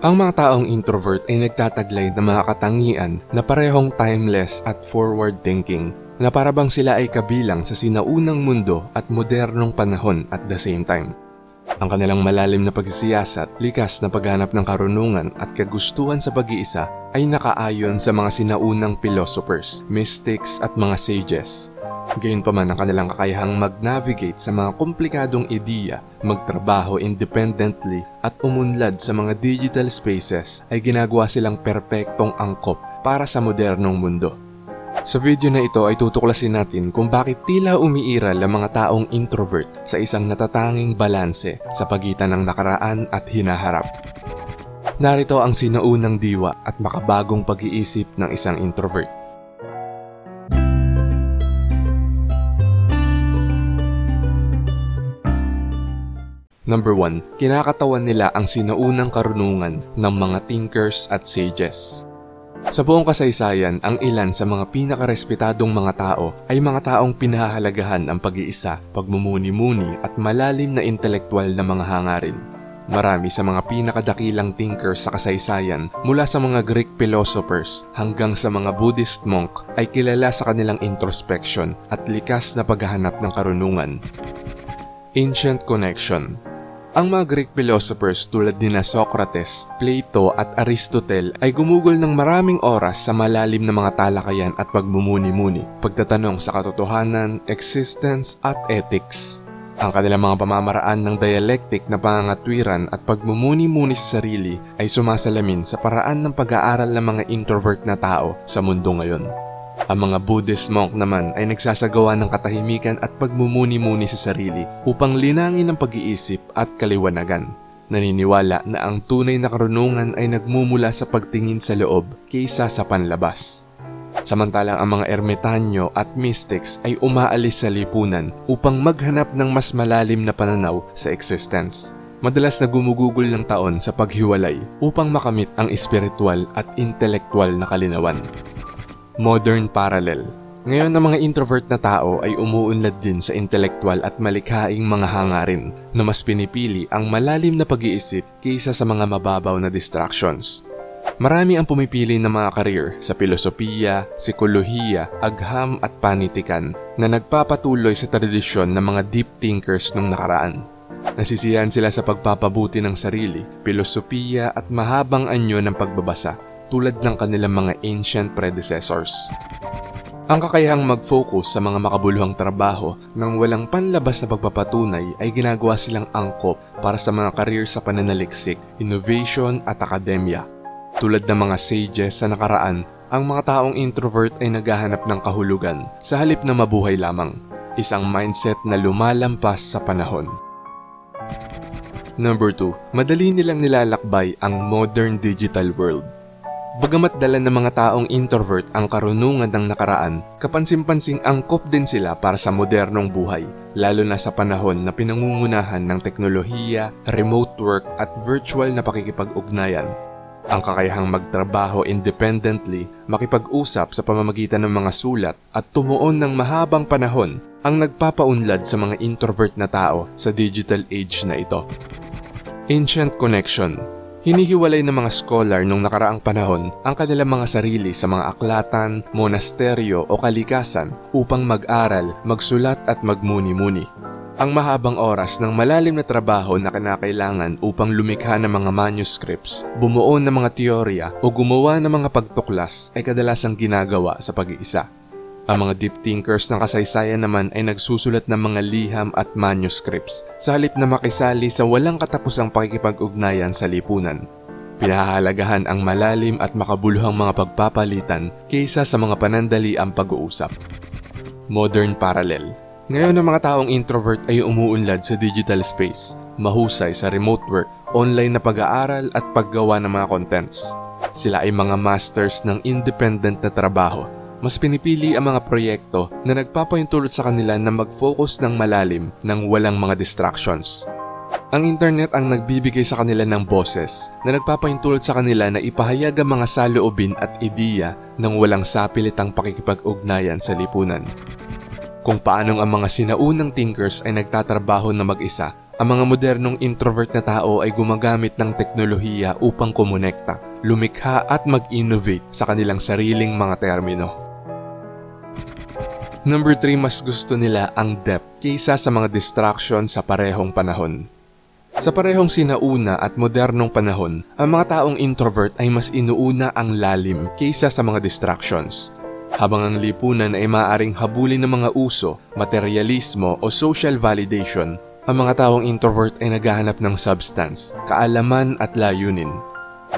Ang mga taong introvert ay nagtataglay ng mga katangian na parehong timeless at forward-thinking na parabang sila ay kabilang sa sinaunang mundo at modernong panahon at the same time. Ang kanilang malalim na pagsisiyasat, likas na paghanap ng karunungan at kagustuhan sa pag-iisa ay nakaayon sa mga sinaunang philosophers, mystics at mga sages. Gayunpaman ang kanilang kakayahang mag-navigate sa mga komplikadong ideya, magtrabaho independently at umunlad sa mga digital spaces ay ginagawa silang perpektong angkop para sa modernong mundo. Sa video na ito ay tutuklasin natin kung bakit tila umiiral ang mga taong introvert sa isang natatanging balanse sa pagitan ng nakaraan at hinaharap. Narito ang sinaunang diwa at makabagong pag-iisip ng isang introvert. Number 1. Kinakatawan nila ang sinaunang karunungan ng mga thinkers at sages. Sa buong kasaysayan, ang ilan sa mga pinakarespetadong mga tao ay mga taong pinahahalagahan ang pag-iisa, pagmumuni-muni at malalim na intelektual na mga hangarin. Marami sa mga pinakadakilang thinkers sa kasaysayan mula sa mga Greek philosophers hanggang sa mga Buddhist monk ay kilala sa kanilang introspection at likas na paghahanap ng karunungan. Ancient Connection ang mga Greek philosophers tulad ni na Socrates, Plato at Aristotle ay gumugol ng maraming oras sa malalim na mga talakayan at pagmumuni-muni, pagtatanong sa katotohanan, existence at ethics. Ang kanilang mga pamamaraan ng dialectic na pangangatwiran at pagmumuni-muni sa sarili ay sumasalamin sa paraan ng pag-aaral ng mga introvert na tao sa mundo ngayon. Ang mga Buddhist monk naman ay nagsasagawa ng katahimikan at pagmumuni-muni sa sarili upang linangin ang pag-iisip at kaliwanagan. Naniniwala na ang tunay na karunungan ay nagmumula sa pagtingin sa loob kaysa sa panlabas. Samantalang ang mga ermitanyo at mystics ay umaalis sa lipunan upang maghanap ng mas malalim na pananaw sa existence. Madalas na gumugugol ng taon sa paghiwalay upang makamit ang espiritual at intelektual na kalinawan. Modern Parallel Ngayon ang mga introvert na tao ay umuunlad din sa intelektual at malikhaing mga hangarin na mas pinipili ang malalim na pag-iisip kaysa sa mga mababaw na distractions. Marami ang pumipili ng mga career sa filosofiya, psikolohiya, agham at panitikan na nagpapatuloy sa tradisyon ng mga deep thinkers nung nakaraan. Nasisiyahan sila sa pagpapabuti ng sarili, filosofiya at mahabang anyo ng pagbabasa tulad ng kanilang mga ancient predecessors. Ang kakayahang mag-focus sa mga makabuluhang trabaho nang walang panlabas na pagpapatunay ay ginagawa silang angkop para sa mga career sa pananaliksik, innovation at akademya. Tulad ng mga sages sa nakaraan, ang mga taong introvert ay naghahanap ng kahulugan sa halip na mabuhay lamang. Isang mindset na lumalampas sa panahon. Number 2. Madali nilang nilalakbay ang modern digital world. Bagamat dala ng mga taong introvert ang karunungan ng nakaraan, kapansin-pansing angkop din sila para sa modernong buhay, lalo na sa panahon na pinangungunahan ng teknolohiya, remote work at virtual na pakikipag-ugnayan. Ang kakayahang magtrabaho independently, makipag-usap sa pamamagitan ng mga sulat at tumuon ng mahabang panahon ang nagpapaunlad sa mga introvert na tao sa digital age na ito. Ancient Connection Hinihiwalay ng mga scholar nung nakaraang panahon ang kanilang mga sarili sa mga aklatan, monasteryo o kalikasan upang mag-aral, magsulat at magmuni-muni. Ang mahabang oras ng malalim na trabaho na kinakailangan upang lumikha ng mga manuscripts, bumuo ng mga teorya o gumawa ng mga pagtuklas ay kadalasang ginagawa sa pag-iisa. Ang mga deep thinkers ng kasaysayan naman ay nagsusulat ng mga liham at manuscripts sa halip na makisali sa walang katapusang pakikipag-ugnayan sa lipunan. Pinahahalagahan ang malalim at makabuluhang mga pagpapalitan kaysa sa mga panandali ang pag-uusap. Modern Parallel Ngayon ang mga taong introvert ay umuunlad sa digital space, mahusay sa remote work, online na pag-aaral at paggawa ng mga contents. Sila ay mga masters ng independent na trabaho mas pinipili ang mga proyekto na nagpapahintulot sa kanila na mag-focus ng malalim ng walang mga distractions. Ang internet ang nagbibigay sa kanila ng boses na nagpapahintulot sa kanila na ipahayag ang mga saloobin at ideya ng walang sapilitang pakikipag-ugnayan sa lipunan. Kung paanong ang mga sinaunang thinkers ay nagtatrabaho na mag-isa ang mga modernong introvert na tao ay gumagamit ng teknolohiya upang kumonekta, lumikha at mag-innovate sa kanilang sariling mga termino. Number 3, mas gusto nila ang depth kaysa sa mga distraction sa parehong panahon. Sa parehong sinauna at modernong panahon, ang mga taong introvert ay mas inuuna ang lalim kaysa sa mga distractions. Habang ang lipunan ay maaaring habulin ng mga uso, materialismo o social validation, ang mga taong introvert ay naghahanap ng substance, kaalaman at layunin.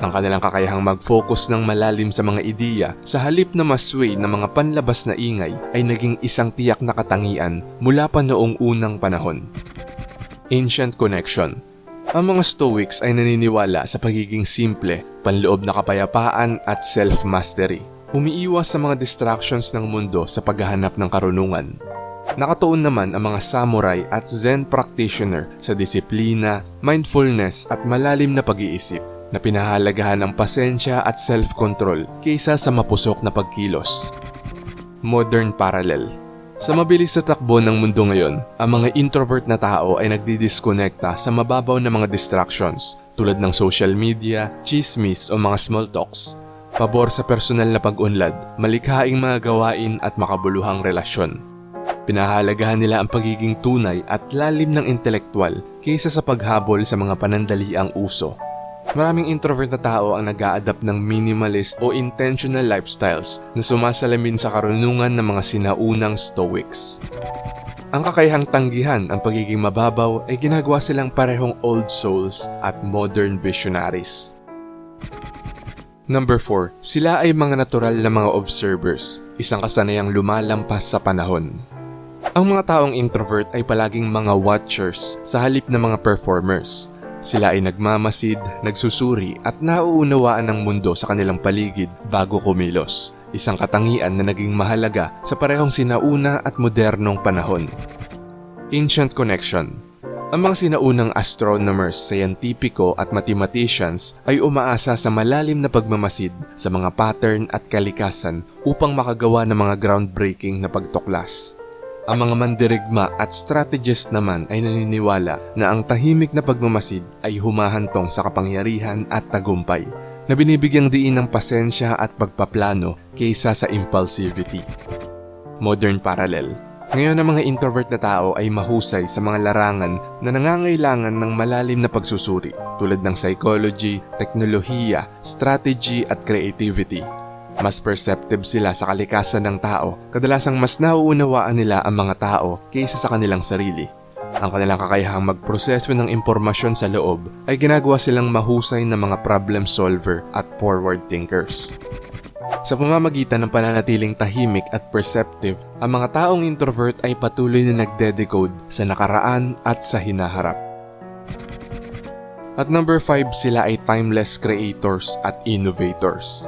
Ang kanilang kakayahang mag-focus ng malalim sa mga ideya sa halip na masway ng mga panlabas na ingay ay naging isang tiyak na katangian mula pa noong unang panahon. Ancient Connection Ang mga Stoics ay naniniwala sa pagiging simple, panloob na kapayapaan at self-mastery. Umiiwas sa mga distractions ng mundo sa paghahanap ng karunungan. Nakatuon naman ang mga samurai at Zen practitioner sa disiplina, mindfulness at malalim na pag-iisip na pinahalagahan ng pasensya at self-control kaysa sa mapusok na pagkilos. Modern Parallel Sa mabilis sa takbo ng mundo ngayon, ang mga introvert na tao ay nagdidiskonekta sa mababaw na mga distractions tulad ng social media, chismis o mga small talks. Pabor sa personal na pag-unlad, malikhaing mga gawain at makabuluhang relasyon. Pinahalagahan nila ang pagiging tunay at lalim ng intelektual kaysa sa paghabol sa mga panandaliang uso. Maraming introvert na tao ang nag adapt ng minimalist o intentional lifestyles na sumasalamin sa karunungan ng mga sinaunang Stoics. Ang kakayahang tanggihan ang pagiging mababaw ay ginagawa silang parehong old souls at modern visionaries. Number 4. Sila ay mga natural na mga observers, isang kasanayang lumalampas sa panahon. Ang mga taong introvert ay palaging mga watchers sa halip na mga performers. Sila ay nagmamasid, nagsusuri at nauunawaan ng mundo sa kanilang paligid bago kumilos. Isang katangian na naging mahalaga sa parehong sinauna at modernong panahon. Ancient Connection Ang mga sinaunang astronomers, scientifico at mathematicians ay umaasa sa malalim na pagmamasid sa mga pattern at kalikasan upang makagawa ng mga groundbreaking na pagtuklas. Ang mga mandirigma at strategist naman ay naniniwala na ang tahimik na pagmamasid ay humahantong sa kapangyarihan at tagumpay na binibigyang diin ng pasensya at pagpaplano kaysa sa impulsivity. Modern Parallel Ngayon ang mga introvert na tao ay mahusay sa mga larangan na nangangailangan ng malalim na pagsusuri tulad ng psychology, teknolohiya, strategy at creativity mas perceptive sila sa kalikasan ng tao, kadalasang mas nauunawaan nila ang mga tao kaysa sa kanilang sarili. Ang kanilang kakayahang magproseso ng impormasyon sa loob ay ginagawa silang mahusay na mga problem solver at forward thinkers. Sa pamamagitan ng pananatiling tahimik at perceptive, ang mga taong introvert ay patuloy na nagde-decode sa nakaraan at sa hinaharap. At number 5, sila ay timeless creators at innovators.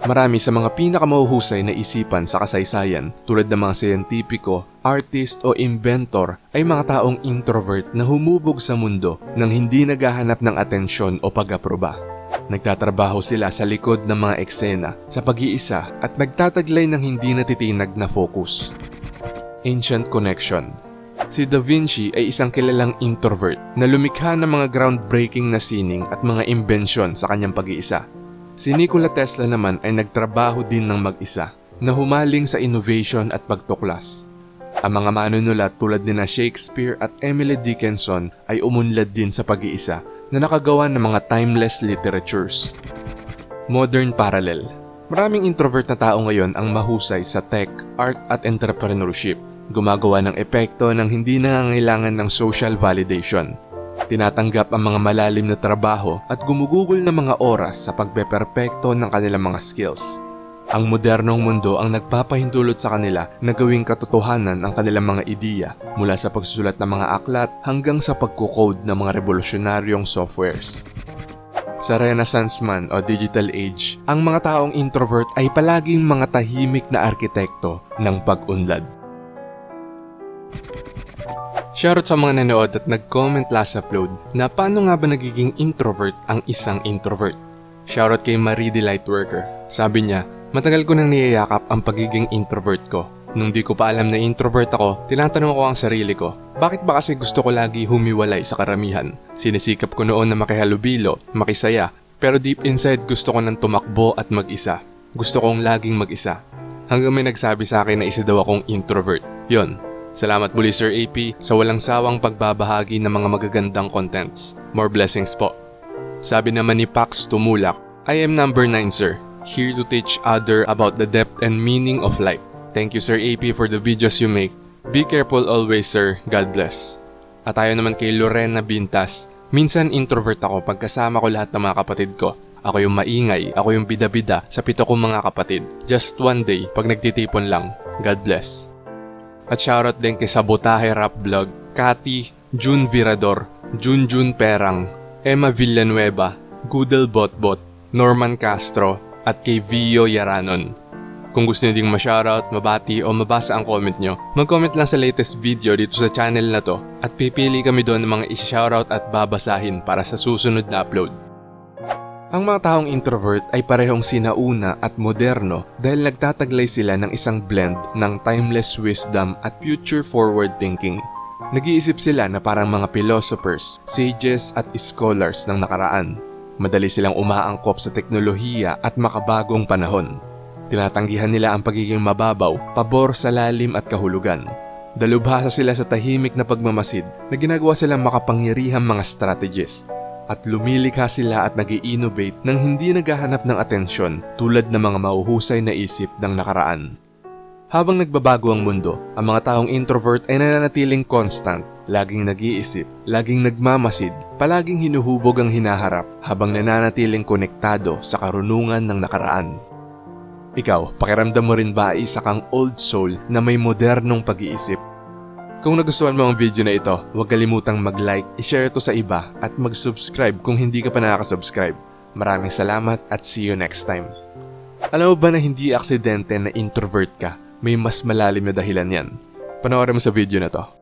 Marami sa mga pinakamahuhusay na isipan sa kasaysayan tulad ng mga siyentipiko, artist o inventor ay mga taong introvert na humubog sa mundo nang hindi naghahanap ng atensyon o pag-aproba. Nagtatrabaho sila sa likod ng mga eksena sa pag-iisa at nagtataglay ng hindi natitinag na focus. Ancient Connection Si Da Vinci ay isang kilalang introvert na lumikha ng mga groundbreaking na sining at mga imbensyon sa kanyang pag-iisa. Si Nikola Tesla naman ay nagtrabaho din ng mag-isa na humaling sa innovation at pagtuklas. Ang mga manunulat tulad ni na Shakespeare at Emily Dickinson ay umunlad din sa pag-iisa na nakagawa ng mga timeless literatures. Modern Parallel Maraming introvert na tao ngayon ang mahusay sa tech, art at entrepreneurship. Gumagawa ng epekto ng hindi nangangailangan ng social validation Tinatanggap ang mga malalim na trabaho at gumugugol ng mga oras sa pagpeperpekto ng kanilang mga skills. Ang modernong mundo ang nagpapahintulot sa kanila na gawing katotohanan ang kanilang mga ideya mula sa pagsusulat ng mga aklat hanggang sa pagkukode ng mga revolusyonaryong softwares. Sa Renaissance man o Digital Age, ang mga taong introvert ay palaging mga tahimik na arkitekto ng pag-unlad. Shoutout sa mga nanood at nag-comment last upload na paano nga ba nagiging introvert ang isang introvert. Shoutout kay Marie the Lightworker. Sabi niya, matagal ko nang niyayakap ang pagiging introvert ko. Nung di ko pa alam na introvert ako, tinatanong ko ang sarili ko, bakit ba kasi gusto ko lagi humiwalay sa karamihan? Sinisikap ko noon na makihalubilo, makisaya, pero deep inside gusto ko nang tumakbo at mag-isa. Gusto kong laging mag-isa. Hanggang may nagsabi sa akin na isa daw akong introvert. Yon. Salamat muli Sir AP sa walang sawang pagbabahagi ng mga magagandang contents. More blessings po. Sabi naman ni Pax Tumulak, I am number 9 sir, here to teach other about the depth and meaning of life. Thank you Sir AP for the videos you make. Be careful always sir, God bless. At tayo naman kay Lorena Bintas, minsan introvert ako pagkasama ko lahat ng mga kapatid ko. Ako yung maingay, ako yung bida-bida sa pito kong mga kapatid. Just one day, pag nagtitipon lang, God bless. At shoutout din kay Sabotahe Rap Vlog, Kati, Jun Virador, Junjun Perang, Emma Villanueva, Gudel Botbot, Norman Castro, at kay Vio Yaranon. Kung gusto nyo ding ma-shoutout, mabati o mabasa ang comment nyo, mag-comment lang sa latest video dito sa channel na to at pipili kami doon ng mga isi-shoutout at babasahin para sa susunod na upload. Ang mga taong introvert ay parehong sinauna at moderno dahil nagtataglay sila ng isang blend ng timeless wisdom at future-forward thinking. Nag-iisip sila na parang mga philosophers, sages at scholars ng nakaraan. Madali silang umaangkop sa teknolohiya at makabagong panahon. Tinatanggihan nila ang pagiging mababaw, pabor sa lalim at kahulugan. Dalubhasa sila sa tahimik na pagmamasid na ginagawa silang makapangyarihang mga strategist at lumilikha sila at nag innovate nang hindi naghahanap ng atensyon tulad ng mga mauhusay na isip ng nakaraan. Habang nagbabago ang mundo, ang mga taong introvert ay nananatiling constant, laging nag-iisip, laging nagmamasid, palaging hinuhubog ang hinaharap habang nananatiling konektado sa karunungan ng nakaraan. Ikaw, pakiramdam mo rin ba isa kang old soul na may modernong pag-iisip kung nagustuhan mo ang video na ito, huwag kalimutang mag-like, i-share ito sa iba at mag-subscribe kung hindi ka pa nakaka-subscribe. Maraming salamat at see you next time. Alam mo ba na hindi aksidente na introvert ka? May mas malalim na dahilan yan. Panoorin mo sa video na to.